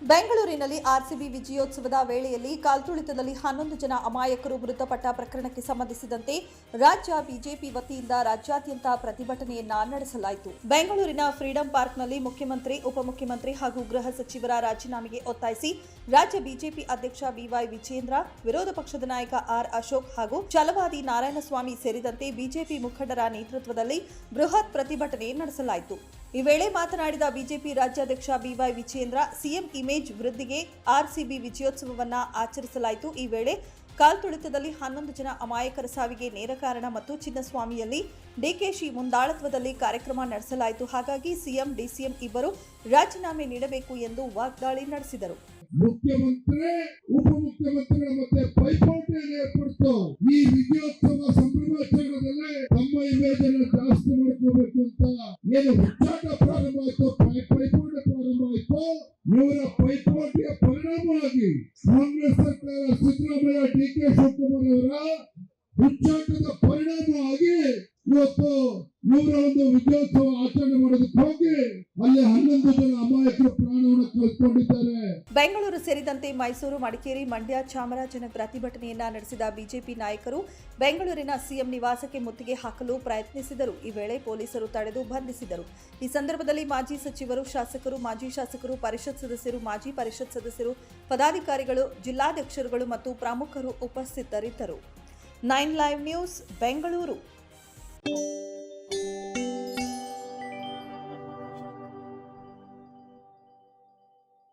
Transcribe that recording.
ಬೆಂಗಳೂರಿನಲ್ಲಿ ಆರ್ಸಿಬಿ ವಿಜಯೋತ್ಸವದ ವೇಳೆಯಲ್ಲಿ ಕಾಲ್ತುಳಿತದಲ್ಲಿ ಹನ್ನೊಂದು ಜನ ಅಮಾಯಕರು ಮೃತಪಟ್ಟ ಪ್ರಕರಣಕ್ಕೆ ಸಂಬಂಧಿಸಿದಂತೆ ರಾಜ್ಯ ಬಿಜೆಪಿ ವತಿಯಿಂದ ರಾಜ್ಯಾದ್ಯಂತ ಪ್ರತಿಭಟನೆಯನ್ನ ನಡೆಸಲಾಯಿತು. ಬೆಂಗಳೂರಿನ ಫ್ರೀಡಂ ಪಾರ್ಕ್ನಲ್ಲಿ ಮುಖ್ಯಮಂತ್ರಿ, ಉಪಮುಖ್ಯಮಂತ್ರಿ ಹಾಗೂ ಗೃಹ ಸಚಿವರ ರಾಜೀನಾಮೆಗೆ ಒತ್ತಾಯಿಸಿ ರಾಜ್ಯ ಬಿಜೆಪಿ ಅಧ್ಯಕ್ಷ ಬಿವೈ ವಿಜೇಂದ್ರ ವಿರೋಧ ಪಕ್ಷದ ನಾಯಕ ಆರ್. ಅಶೋಕ್ ಹಾಗೂ ಛಲವಾದಿ ನಾರಾಯಣಸ್ವಾಮಿ ಸೇರಿದಂತೆ ಬಿಜೆಪಿ ಮುಖಂಡರ ನೇತೃತ್ವದಲ್ಲಿ ಬೃಹತ್ ಪ್ರತಿಭಟನೆ ನಡೆಸಲಾಯಿತು. ಈ ವೇಳೆ ಮಾತನಾಡಿದ ಬಿಜೆಪಿ ರಾಜ್ಯಾಧ್ಯಕ್ಷ ಬಿವೈ ವಿಜೇಂದ್ರ ಸಿಎಂ ಇಮೇಜ್ ವೃದ್ಧಿಗೆ ಆರ್ಸಿಬಿ ವಿಜಯೋತ್ಸವವನ್ನ ಆಚರಿಸಲಾಯಿತು. ಈ ವೇಳೆ ಕಾಲ್ತುಳಿತದಲ್ಲಿ ಹನ್ನೊಂದು ಜನ ಅಮಾಯಕರ ಸಾವಿಗೆ ನೇರ ಕಾರಣ ಮತ್ತು ಚಿನ್ನಸ್ವಾಮಿಯಲ್ಲಿ ಡಿಕೆಶಿ ಮುಂದಾಳತ್ವದಲ್ಲಿ ಕಾರ್ಯಕ್ರಮ ನಡೆಸಲಾಯಿತು. ಹಾಗಾಗಿ ಸಿಎಂ, ಡಿಸಿಎಂ ಇಬ್ಬರು ರಾಜೀನಾಮೆ ನೀಡಬೇಕು ಎಂದು ವಾಗ್ದಾಳಿ ನಡೆಸಿದರು. ಮುಖ್ಯಮಂತ್ರಿ ಉಪಮುಖ್ಯಮಂತ್ರಿಗಳ ಮತ್ತೆ ಈ ವಿಜಯೋತ್ಸವ ಸಂಭ್ರಮಾಚರಣೆಯಲ್ಲಿ ತಮ್ಮ ಮಾಡ್ಕೋಬೇಕು ಅಂತ ಏನು ಹುಚ್ಚಾಟ ಪ್ರಾರಂಭ ಆಯ್ತು ಪೈಪೋಟಿ ಪ್ರಾರಂಭ ಆಯ್ತು ಇವರ ಪೈಪೋಟಿಯ ಪರಿಣಾಮವಾಗಿ ಕಾಂಗ್ರೆಸ್ ಸರ್ಕಾರ ಸಿದ್ದರಾಮಯ್ಯ ಡಿ ಕೆ ಶಿವಕುಮಾರ್ ಅವರ ಹುಚ್ಚಾಟದ ಪರಿಣಾಮವಾಗಿ ಇವತ್ತು ಒಂದು ವಿಜಯೋತ್ಸವ ಆಚರಣೆ ಮಾಡೋದಕ್ಕೆ ಹೋಗಿ, ಅಲ್ಲಿ ಪ್ರಾಣವನ್ನು ಕಳ್ಕೊಂಡಿದ್ದಾರೆ ಬೆಂಗಳೂರು ಸೇರಿದಂತೆ ಮೈಸೂರು, ಮಡಿಕೇರಿ, ಮಂಡ್ಯ ಚಾಮರಾಜನ ಪ್ರತಿಭಟನೆಯನ್ನ ನಡೆಸಿದ ಬಿಜೆಪಿ ನಾಯಕರು ಬೆಂಗಳೂರಿನ ಸಿಎಂ ನಿವಾಸಕ್ಕೆ ಮುತ್ತಿಗೆ ಹಾಕಲು ಪ್ರಯತ್ನಿಸಿದರು. ಈ ವೇಳೆ ಪೊಲೀಸರು ತಡೆದು ಬಂಧಿಸಿದರು. ಈ ಸಂದರ್ಭದಲ್ಲಿ ಮಾಜಿ ಸಚಿವರು, ಶಾಸಕರು, ಮಾಜಿ ಶಾಸಕರು, ಪರಿಷತ್ ಸದಸ್ಯರು, ಮಾಜಿ ಪರಿಷತ್ ಸದಸ್ಯರು, ಪದಾಧಿಕಾರಿಗಳು, ಜಿಲ್ಲಾಧ್ಯಕ್ಷರುಗಳು ಮತ್ತು ಪ್ರಮುಖರು ಉಪಸ್ಥಿತರಿದ್ದರು. Nine live news, Bengaluru.